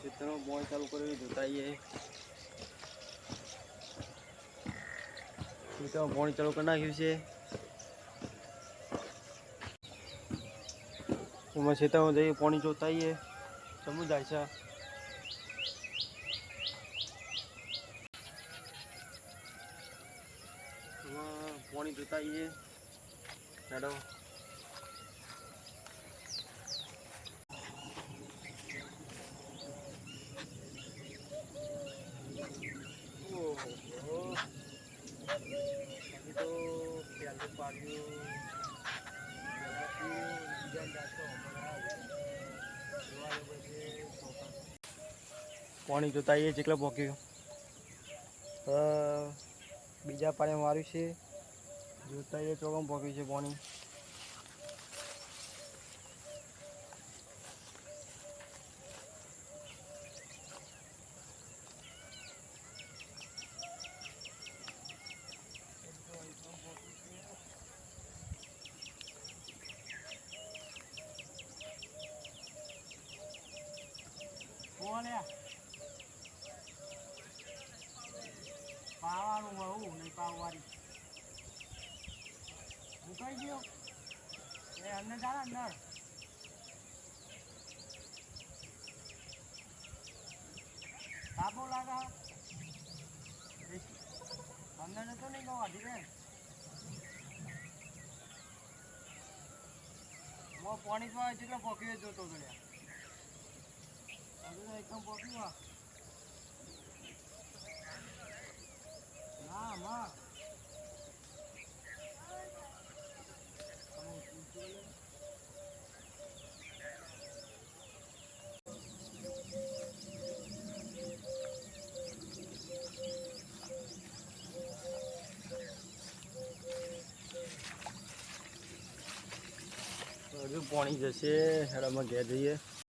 ખેતરમાં બોય ચાલુ કરી જોતાઈએ આવીએ. ખેતરમાં પાણી ચાલુ કરી નાખ્યું છે. એમાં ખેતરમાં જઈએ પાણી જોતાઈએ સમું જાય છે. પાણી જોતાઈએ ચાલો હજી તો પહેલું પાડ્યું પાણી જોતા એ જેટલા પોક્યું બીજા પાણી માર્યું છે. જોતા એ ચોકમ પોક્યું છે પાણી. પાવાનું હોય હું નહીં પાવવાળી. મુકાઈ ગયો. એ અંદર જા ને અંદર. તાપો લાગે. અંદર નતો નહીં કહો અઢી રે પાણી તો જેટલો પોક્યો જોતો તો હજુ પાણી જશે હેડામાં ઘેર જઈએ.